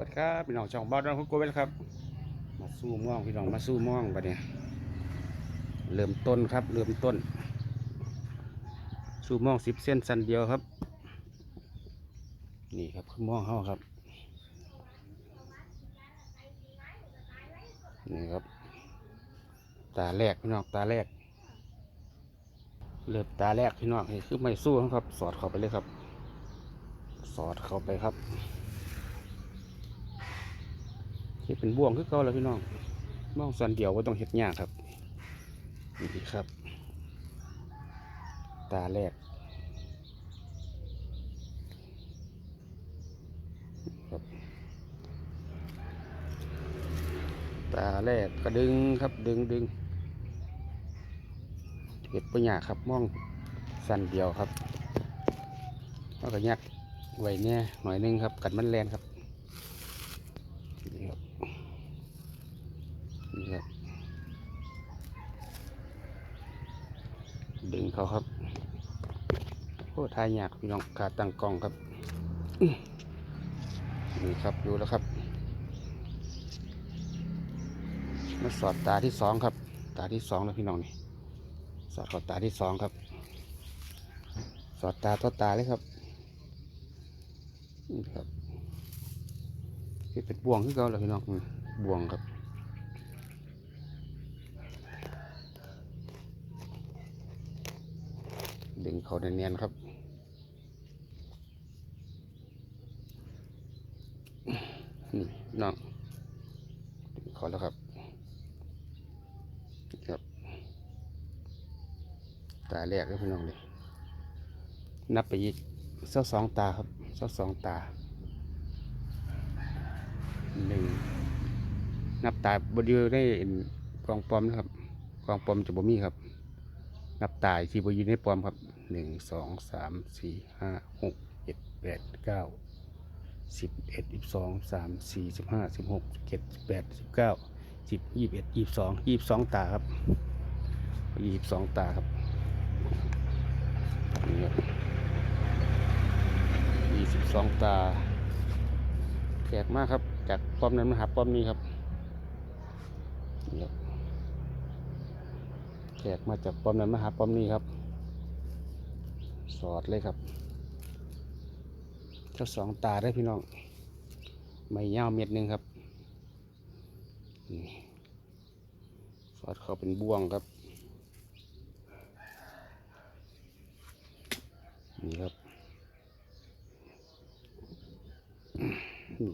วัสดีครับพี่น้องช่องบ้านเราคุณโกเวลครับ มาสู้ม่วงพี่น้องมาสู้ม่วงไปเนี่ยเริ่มต้นครับ เริ่มต้น สู้ม่วงสิบเส้นสันเดียวครับ นี่ครับคือม่วงเฮาครับนี่ครับ ตาแรกพี่น้องตาแรก เริ่มตาแรกพี่น้องนี่คือไม่สู้ครับ สอดเข้าไปเลยครับ สอดเข้าไปครับ ที่เป็นบ่วงคือเก่าแล้วพี่น้องมองส่วนเดียวว่าต้องเห็ดยากครับนี่ครับ ตาแรกครับตาแรกก็ดึงครับดึงดึงเห็ดปัญญากครับมองสันเดียวครับแล้วก็ยักไว้เนี่ยหน่อยนึงครับกัดมันแรงครับนี่ครับ นี่ครับดึงเขาครับโอ้ทายยากพี่น้องขาตั้งกล้องครับนี่ครับดูแล้วครับมาสอดตาที่สองครับ ตาที่สองแล้วพี่น้องนี่สอดเข้าตาที่สองครับ สอดตาต่อตาเลยครับนี่ครับที่เป็นบ่วงคือเก่าแล้วพี่น้องบ่วงครับ ดึงเขาเนียนๆครับนี่น้องดึงเขาแล้วครับครับตาแรกเลยพี่น้องเลยนับไปอีกส้าสองตาครับส้าสองตาหนึ่งนับตาบดีได้กองปลอมนะครับกองปอมจะบ่มีครับ นับตายที่บอยู่ในปอมครับหนึ่งสองสามสี่ห้าหกเจ็ดแปดเก้าสิบเอ็ดสิบสองสามสี่สิบห้าสิบหกสิบเจ็ดสิบแปดสิบเก้าสิบยี่สิบเอ็ดยี่สิบสองยี่สิบสองตาครับยี่สิบสองตาครับนี่ครับยี่สิบสองตาแขกมากครับจากป้อมนั้นมาหาป้อมนี้ครับนี่ครับ แขกมาจากป้อมนั้นมาหาป้อมนี้ครับ สอดเลยครับเจ้าสองตาได้พี่น้องไม่ยาวเม็ดหนึ่งครับสอดเขาเป็นบ่วงครับ นี่ครับนี่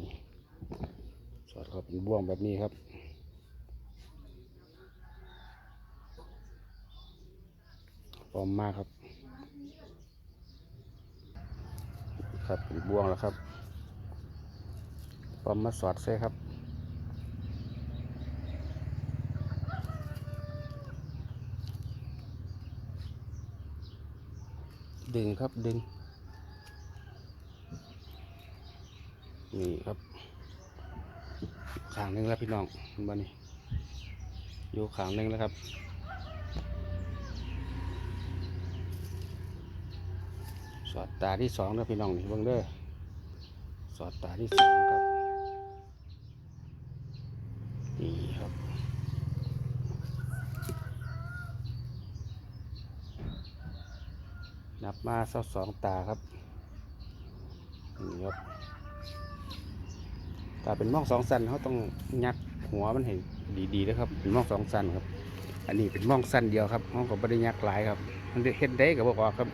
สอดเขาเป็นบ่วงแบบนี้ครับ พร้อมมากครับ ครับเป็นบ่วงแล้วครับพร้อมมาสอดใส่ครับดึงครับดึง นี่ครับขางหนึงแล้วพี่น้องบ้านี่อยู่ขางหนึงแล้วครับ สอดตาที่สองนะพี่น้องนี่เบิ่งเด้อสอดตาที่สองครับนี่ครับนับมาสักสองตาครับนี่ครับถ้าเป็นมองสองสันเขาต้องยักหัวมันให้ดีๆนะครับ เป็นมองสองสันครับ อันนี้เป็นมองสั้นเดียวครับเขาก็ไม่ได้ยักหลายครับ มันเฮ็ดได้กับบอกออกครับ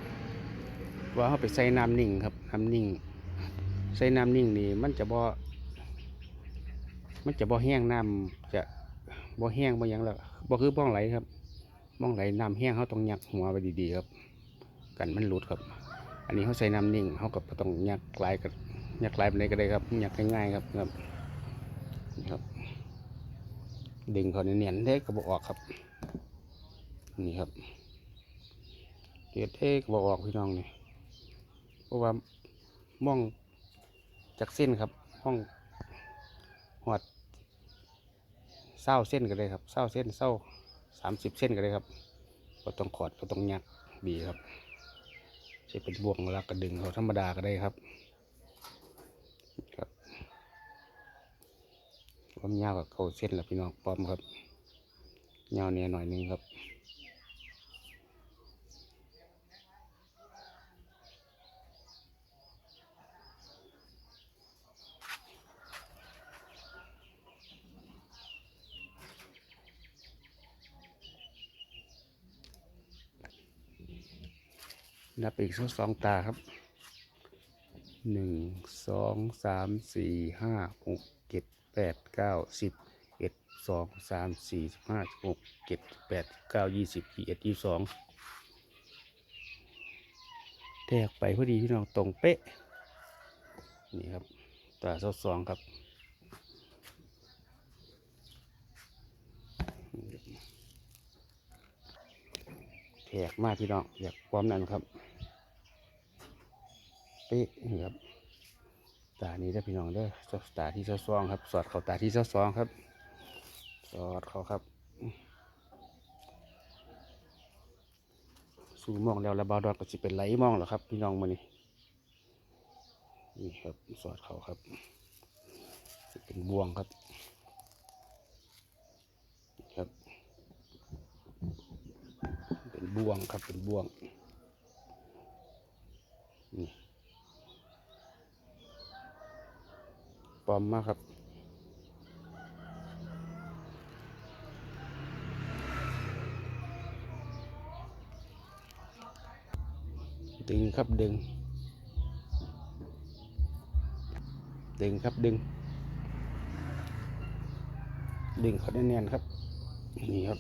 ว่าเขาไปใส่น้ำนิ่งครับน้ำนิ่ง ใส่น้ำนิ่งนี่มันจะบ่มันจะบ่แห้งน้ำจะบ่แห้งบ่ยังแล้วบ่คือบ้องไหลครับบ้องไหลน้ำแห้งเขาต้องยักหัวไปดีๆครับ กันมันหลุดครับ อันนี้เขาใส่น้ำนิ่งเขาก็บ่ต้องยักไหลกับยักไหลไปไหนก็ได้ครับยักง่ายๆครับครับนี่ครับ ดึงเขาเนียนๆเด้ก็บ่ออกครับ นี่ครับเกล็ดเด้ก็บ่ออกพี่น้องนี่ เพราะว่ามองจากเส้นครับห้องหอดเศร้าเส้นก็เลยครับเศร้าเส้นเศร้าสามสิบเส้นก็เลยครับก็ต้องขอดก็ต้องยักดีครับจะเป็นบ่วงล้วก็ดึงเขาธรรมดาก็ได้ครับครับความยาวกับเก้าเส้นละพี่น้องปอมครับยาวเนี่ยหน่อยนึงครับ นับอีกสักสองตาครับหนึ่งสองสามสี่ห้าหกเจ็ดแปดเก้าสิบเอ็ดสองสามสี่สิบห้าหกเจ็ดแปดเก้ายี่สิบยี่เอ็ดยี่สองแทกไปพอดีพี่น้องตรงเป๊ะ นี่ครับตาสองสองครับแทกมากพี่น้องอยากความนั้นครับ เป๊ะนี่ครับตานี้ได้พี่น้องเด้อตาที่เจ้าซองครับ สอดเข้าตาที่เจ้าซองครับ สอดเขาครับสู่มองแล้วระบาดอกก็จะเป็นไหลมองเหรอครับ พี่น้องมานี่นี่ครับสอดเขาครับเป็นบ่วงครับนี่ครับ เป็นบ่วงครับเป็นบ่วง นี่ปล อมมากครับ ดึงครับดึง ดึงครับดึง ดึงเขาได้แน่นๆครับ นี่ครับ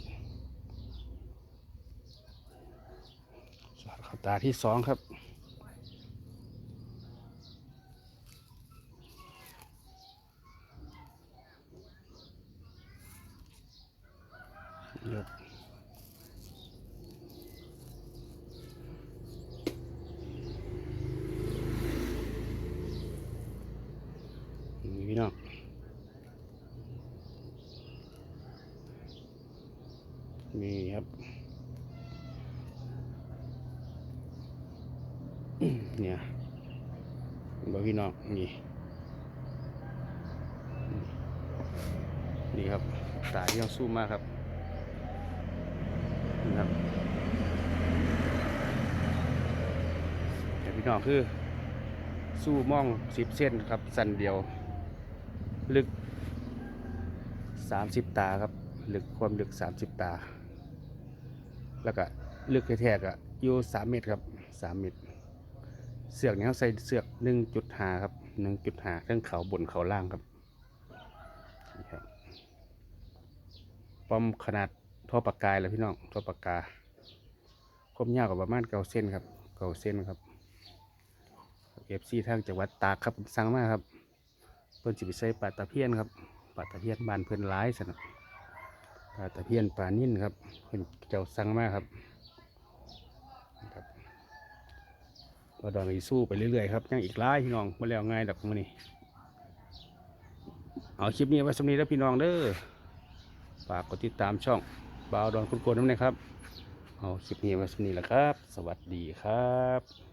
สอดเข้าตาที่สองครับ ยกนี่พี่น้องนี่ครับ เนี่ย บพี่น้องนี่นี่ครับตาที่ยังสู้มากครับนะครับแต่พี่น้องคือ สู้มองสิบเส้นครับ สันเดียว ลึกสามสิบตาครับ ลึกความลึกสามสิบตา แล้วก็ลึกแท้ๆก็อยู่สามเมตรครับสามเมตร เสือกนี้เขาใส่เสือกหนึ่งจุดหาครับหนึ่งจุดหาทั้งเขาบนเขาล่างครับนี่ครับป้อมขนาดท่อปากกายแล้วพี่น้องท่อปากกาความยาวกับประมาณเก้าเส้นครับเก้าเส้นครับเอฟซีทางจังหวัดตากครับสั่งมาครับเพิ่นสิไปใส่ปลาตะเพียนครับปลาตะเพียนบานเพิ่นหลายสนะปลาตะเพียนปลานิ่นครับเพิ่นเจ้าสั่งมาครับครับ ก็ดอนอีสู้ไปเรื่อยๆครับยังอีกหลายพี่น้องมาแล้วง่ายดอกมื้อนี้เอาคลิปนี้ไว้สำนีแล้วพี่น้องเด้อฝากกดติดตามช่องบาวดอนคุณโกนน้ำนะครับ เอาคลิปนี้ไว้สำนีแล้วครับ สวัสดีครับ